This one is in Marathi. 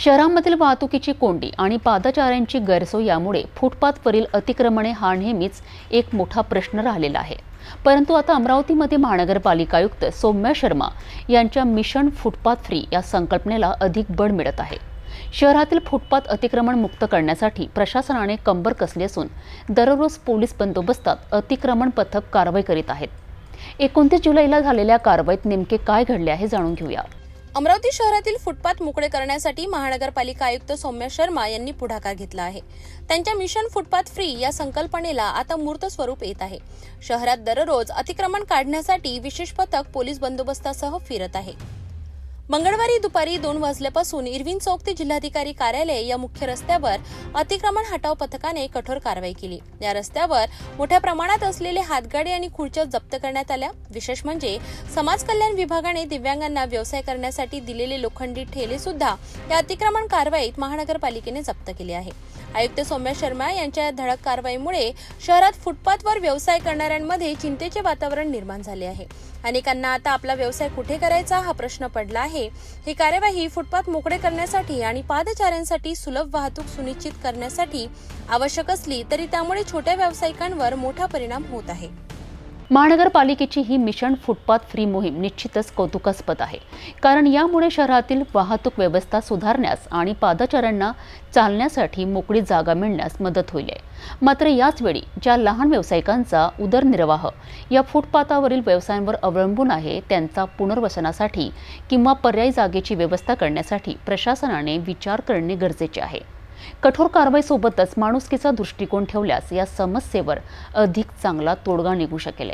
शहरामधील वाहतुकीची कोंडी आणि पादचाऱ्यांची गैरसोय यामुळे फुटपाथवरील अतिक्रमणे हा नेहमीच एक मोठा प्रश्न राहिलेला आहे. परंतु आता अमरावतीमध्ये महानगरपालिका आयुक्त सौम्या शर्मा यांच्या मिशन फुटपाथ फ्री या संकल्पनेला अधिक बळ मिळत आहे. शहरातील फुटपाथ अतिक्रमण मुक्त करण्यासाठी प्रशासनाने कंबर कसली असून दररोज पोलीस बंदोबस्तात अतिक्रमण पथक कारवाई करीत आहेत. एकोणतीस जुलैला झालेल्या कारवाईत नेमके काय घडले आहे जाणून घेऊया. अमरावती शहरातील फुटपाथ मोकळे करण्यासाठी महानगरपालिका आयुक्त सौम्य शर्मा यांनी पुढाकार घेतला आहे. त्यांच्या मिशन फुटपाथ फ्री या संकल्पनेला आता मूर्त स्वरूप येत आहे. शहरात दररोज अतिक्रमण काढण्यासाठी विशेष पथक पोलीस बंदोबस्तासह फिरत आहे. मंगळवारी दुपारी दोन वाजल्यापासून इरविन चौक ते जिल्हाधिकारी कार्यालय या मुख्य रस्त्यावर अतिक्रमण हटाव पथकाने कठोर कारवाई केली. या रस्त्यावर मोठ्या प्रमाणात असलेले हातगाडी आणि खुर्च्या जप्त करण्यात आल्या. विशेष म्हणजे समाज कल्याण विभागाने दिव्यांगांना व्यवसाय करण्यासाठी दिलेले लोखंडी ठेले सुद्धा या अतिक्रमण कारवाईत महानगरपालिकेने जप्त केले आहे. आयुक्त सौम्या शर्मा यांच्या या धडक कारवाईमुळे शहरात फुटपाथवर व्यवसाय करणाऱ्यांमध्ये चिंतेचे वातावरण निर्माण झाले आहे. अनेकांना आता आपला व्यवसाय कुठे करायचा हा प्रश्न पडला आहे? ही कार्यवाही फुटपाथ मोकळे करण्यासाठी आणि पादचाऱ्यांसाठी सुलभ वाहतूक सुनिश्चित करण्यासाठी आवश्यक असली तरी त्यामुळे छोट्या व्यावसायिकांवर मोठा परिणाम होत आहे. महानगरपालिकेची ही मिशन फुटपाथ फ्री मोहीम निश्चितच कौतुकास्पद आहे. कारण यामुळे शहरातील वाहतूक व्यवस्था सुधारण्यास आणि पादचाऱ्यांना चालण्यासाठी मोकळी जागा मिळण्यास मदत होईल मात्र याचवेळी ज्या लहान व्यावसायिकांचा उदरनिर्वाह या फुटपाथावरील व्यवसायांवर अवलंबून आहे त्यांचा पुनर्वसनासाठी किंवा पर्यायी जागेची व्यवस्था करण्यासाठी प्रशासनाने विचार करणे गरजेचे आहे. कठोर कारवाईसोबतच माणुसकीचा दृष्टिकोन ठेवल्यास या समस्येवर अधिक चांगला तोडगा निघू शकेल.